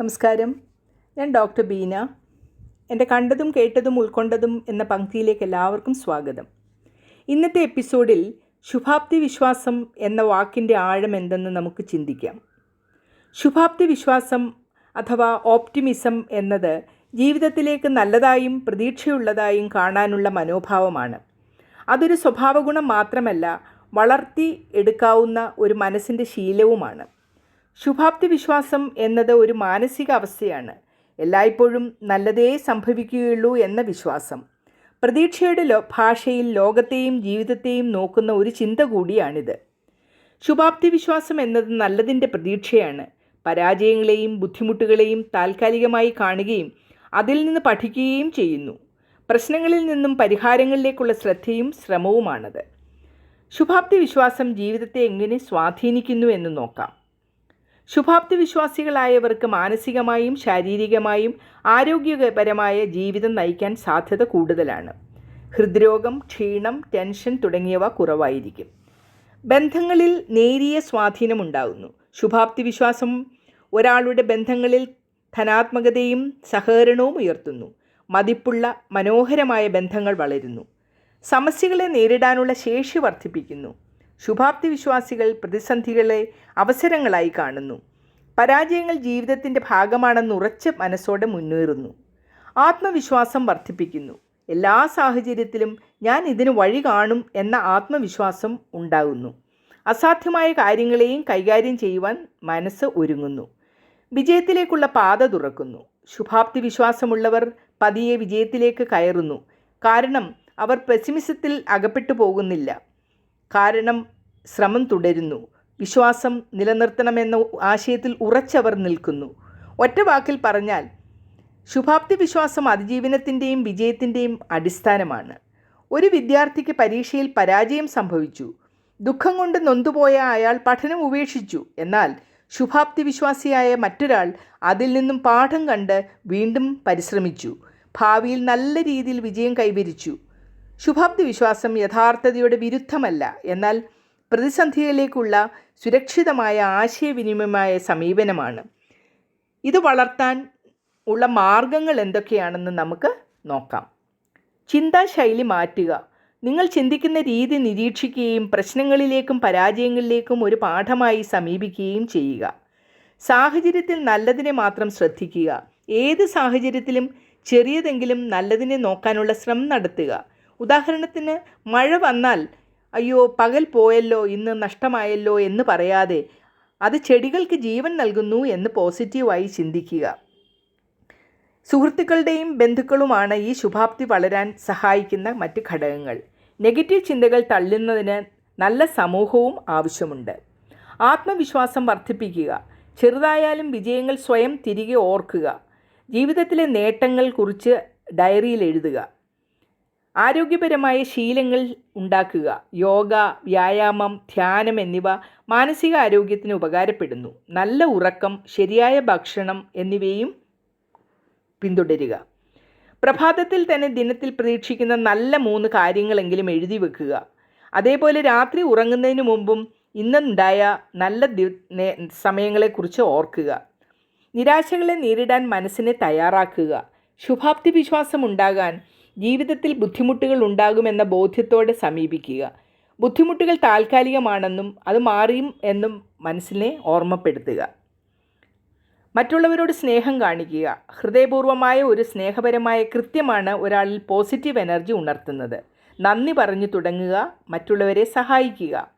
നമസ്കാരം. ഞാൻ ഡോക്ടർ ബീന. എന്റെ കണ്ടതും കേട്ടതും ഉൾക്കൊണ്ടതും എന്ന പങ്ക്തിയിലേക്ക് എല്ലാവർക്കും സ്വാഗതം. ഇന്നത്തെ എപ്പിസോഡിൽ ശുഭാപ്തി വിശ്വാസം എന്ന വാക്കിന്റെ ആഴം എന്തെന്ന് നമുക്ക് ചിന്തിക്കാം. ശുഭാപ്തി വിശ്വാസം അഥവാ ഓപ്റ്റിമിസം എന്നത് ജീവിതത്തിലേക്ക് നല്ലതായും പ്രതീക്ഷയുള്ളതായും കാണാനുള്ള മനോഭാവമാണ്. അതൊരു സ്വഭാവഗുണം മാത്രമല്ല വളർത്തി എടുക്കാവുന്ന ഒരു മനസ്സിന്റെ ശീലവുമാണ്. ശുഭാപ്തി വിശ്വാസം എന്നത് ഒരു മാനസികാവസ്ഥയാണ് എല്ലായ്പ്പോഴും നല്ലതേ സംഭവിക്കുകയുള്ളൂ എന്ന വിശ്വാസം. പ്രതീക്ഷയുടെ ഭാഷയിൽ ലോകത്തെയും ജീവിതത്തെയും നോക്കുന്ന ഒരു ചിന്ത കൂടിയാണിത്. ശുഭാപ്തി വിശ്വാസം എന്നത് നല്ലതിന്റെ പ്രതീക്ഷയാണ്. പരാജയങ്ങളെയും ബുദ്ധിമുട്ടുകളെയും താൽക്കാലികമായി കാണുകയും അതിൽ നിന്ന് പഠിക്കുകയും ചെയ്യുന്നു. പ്രശ്നങ്ങളിൽ നിന്നും പരിഹാരങ്ങളിലേക്കുള്ള ശ്രദ്ധയും ശ്രമവുമാണത്. ശുഭാപ്തി വിശ്വാസം ജീവിതത്തെ എങ്ങനെ സ്വാധീനിക്കുന്നു എന്ന് നോക്കാം. ശുഭാപ്തി വിശ്വാസികളായവർക്ക് മാനസികമായും ശാരീരികമായും ആരോഗ്യപരമായ ജീവിതം നയിക്കാൻ സാധ്യത കൂടുതലാണ്. ഹൃദ്രോഗം ക്ഷീണം ടെൻഷൻ തുടങ്ങിയവ കുറവായിരിക്കും. ബന്ധങ്ങളിൽ നേരിയ സ്വാധീനമുണ്ടാകുന്നു ശുഭാപ്തി വിശ്വാസം ഒരാളുടെ ബന്ധങ്ങളിൽ ധനാത്മകതയും സഹകരണവും ഉയർത്തുന്നു. മതിപ്പുള്ള മനോഹരമായ ബന്ധങ്ങൾ വളരുന്നു. സമസ്യകളെ നേരിടാനുള്ള ശേഷി വർദ്ധിപ്പിക്കുന്നു. ശുഭാപ്തി വിശ്വാസികൾ പ്രതിസന്ധികളെ അവസരങ്ങളായി കാണുന്നു. പരാജയങ്ങൾ ജീവിതത്തിന്റെ ഭാഗമാണെന്ന് ഉറച്ച മനസ്സോടെ മുന്നേറുന്നു. ആത്മവിശ്വാസം വർദ്ധിപ്പിക്കുന്നു. എല്ലാ സാഹചര്യത്തിലും ഞാൻ ഇതിന് വഴി കാണും എന്ന ആത്മവിശ്വാസം ഉണ്ടാകുന്നു. അസാധ്യമായ കാര്യങ്ങളെയും കൈകാര്യം ചെയ്യുവാൻ മനസ്സ് ഒരുങ്ങുന്നു. വിജയത്തിലേക്കുള്ള പാത തുറക്കുന്നു. ശുഭാപ്തി വിശ്വാസമുള്ളവർ പതിയെ വിജയത്തിലേക്ക് കയറുന്നു. കാരണം അവർ പെസിമിസത്തിൽ അകപ്പെട്ടു പോകുന്നില്ല. കാരണം ശ്രമം തുടരുന്നു. വിശ്വാസം നിലനിർത്തണമെന്ന ആശയത്തിൽ ഉറച്ചവർ നിൽക്കുന്നു. ഒറ്റ വാക്കിൽ പറഞ്ഞാൽ ശുഭാപ്തി വിശ്വാസം അതിജീവനത്തിന്റെയും വിജയത്തിന്റെയും അടിസ്ഥാനമാണ്. ഒരു വിദ്യാർത്ഥിക്ക് പരീക്ഷയിൽ പരാജയം സംഭവിച്ചു. ദുഃഖം കൊണ്ട് നൊന്തുപോയ അയാൾ പഠനം ഉപേക്ഷിച്ചു. എന്നാൽ ശുഭാപ്തി വിശ്വാസിയായ മറ്റൊരാൾ അതിൽ നിന്നും പാഠം കണ്ട് വീണ്ടും പരിശ്രമിച്ചു. ഭാവിയിൽ നല്ല രീതിയിൽ വിജയം കൈവരിച്ചു. ശുഭാപ്തി വിശ്വാസം യഥാർത്ഥതയുടെ വിരുദ്ധമല്ല. എന്നാൽ പ്രതിസന്ധിയിലേക്കുള്ള സുരക്ഷിതമായ ആശയവിനിമയമായ സമീപനമാണ്. ഇത് വളർത്താൻ ഉള്ള മാർഗങ്ങൾ എന്തൊക്കെയാണെന്ന് നമുക്ക് നോക്കാം. ചിന്താശൈലി മാറ്റുക. നിങ്ങൾ ചിന്തിക്കുന്ന രീതി നിരീക്ഷിക്കുകയും പ്രശ്നങ്ങളിലേക്കും പരാജയങ്ങളിലേക്കും ഒരു പാഠമായി സമീപിക്കുകയും ചെയ്യുക. സാഹചര്യത്തിൽ നല്ലതിനെ മാത്രം ശ്രദ്ധിക്കുക. ഏത് സാഹചര്യത്തിലും ചെറിയതെങ്കിലും നല്ലതിനെ നോക്കാനുള്ള ശ്രമം നടത്തുക. ഉദാഹരണത്തിന് മഴ വന്നാൽ അയ്യോ പകൽ പോയല്ലോ ഇന്ന് നഷ്ടമായല്ലോ എന്ന് പറയാതെ അത് ചെടികൾക്ക് ജീവൻ നൽകുന്നു എന്ന് പോസിറ്റീവായി ചിന്തിക്കുക. സുഹൃത്തുക്കളുടെയും ബന്ധുക്കളുമാണ് ഈ ശുഭാപ്തി വളരാൻ സഹായിക്കുന്ന മറ്റ് ഘടകങ്ങൾ. നെഗറ്റീവ് ചിന്തകൾ തള്ളുന്നതിന് നല്ല സമൂഹവും ആവശ്യമുണ്ട്. ആത്മവിശ്വാസം വർദ്ധിപ്പിക്കുക. ചെറുതായാലും വിജയങ്ങൾ സ്വയം തിരികെ ഓർക്കുക. ജീവിതത്തിലെ നേട്ടങ്ങൾ കുറിച്ച് ഡയറിയിൽ എഴുതുക. ആരോഗ്യപരമായ ശീലങ്ങൾ ഉണ്ടാക്കുക. യോഗ വ്യായാമം ധ്യാനം എന്നിവ മാനസിക ആരോഗ്യത്തിന് ഉപകാരപ്പെടുന്നു. നല്ല ഉറക്കം ശരിയായ ഭക്ഷണം എന്നിവയും പിന്തുടരുക. പ്രഭാതത്തിൽ തന്നെ ദിനത്തിൽ പ്രതീക്ഷിക്കുന്ന നല്ല മൂന്ന് കാര്യങ്ങളെങ്കിലും എഴുതി വെക്കുക. അതേപോലെ രാത്രി ഉറങ്ങുന്നതിന് മുമ്പും ഇന്നുണ്ടായ നല്ല സമയങ്ങളെക്കുറിച്ച് ഓർക്കുക. നിരാശകളെ നേരിടാൻ മനസ്സിനെ തയ്യാറാക്കുക. ശുഭാപ്തി വിശ്വാസം ഉണ്ടാകാൻ ജീവിതത്തിൽ ബുദ്ധിമുട്ടുകൾ ഉണ്ടാകുമെന്ന ബോധ്യത്തോടെ സമീപിക്കുക. ബുദ്ധിമുട്ടുകൾ താൽക്കാലികമാണെന്നും അത് മാറിയും എന്നും മനസ്സിനെ ഓർമ്മപ്പെടുത്തുക. മറ്റുള്ളവരോട് സ്നേഹം കാണിക്കുക. ഹൃദയപൂർവമായ ഒരു സ്നേഹപരമായ കൃത്യമാണ് ഒരാളിൽ പോസിറ്റീവ് എനർജി ഉണർത്തുന്നത്. നന്ദി പറഞ്ഞു തുടങ്ങുക മറ്റുള്ളവരെ സഹായിക്കുക.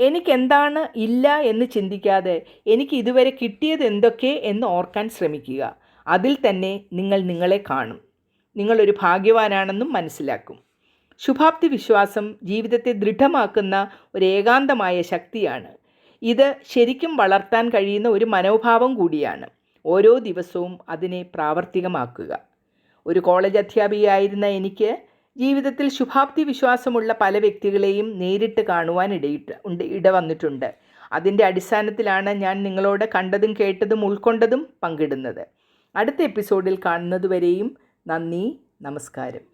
എനിക്കെന്താണ് ഇല്ല എന്ന് ചിന്തിക്കാതെ എനിക്ക് ഇതുവരെ കിട്ടിയത് എന്തൊക്കെ എന്ന് ഓർക്കാൻ ശ്രമിക്കുക. അതിൽ തന്നെ നിങ്ങൾ നിങ്ങളെ കാണും. നിങ്ങളൊരു ഭാഗ്യവാനാണെന്നും മനസ്സിലാക്കും. ശുഭാപ്തി വിശ്വാസം ജീവിതത്തെ ദൃഢമാക്കുന്ന ഒരു ഏകാന്തമായ ശക്തിയാണ്. ഇത് ശരിക്കും വളർത്താൻ കഴിയുന്ന ഒരു മനോഭാവം കൂടിയാണ്. ഓരോ ദിവസവും അതിനെ പ്രാവർത്തികമാക്കുക. ഒരു കോളേജ് അധ്യാപികയായിരുന്ന എനിക്ക് ജീവിതത്തിൽ ശുഭാപ്തി വിശ്വാസമുള്ള പല വ്യക്തികളെയും നേരിട്ട് കാണുവാൻ ഇടയിട്ട് ഉണ്ട് ഇട വന്നിട്ടുണ്ട്. അതിന്റെ അടിസ്ഥാനത്തിലാണ് ഞാൻ നിങ്ങളോട് കണ്ടതും കേട്ടതും ഉൾക്കൊണ്ടതും പങ്കിടുന്നത്. അടുത്ത എപ്പിസോഡിൽ കാണുന്നതുവരെയും നന്ദി നമസ്കാരം.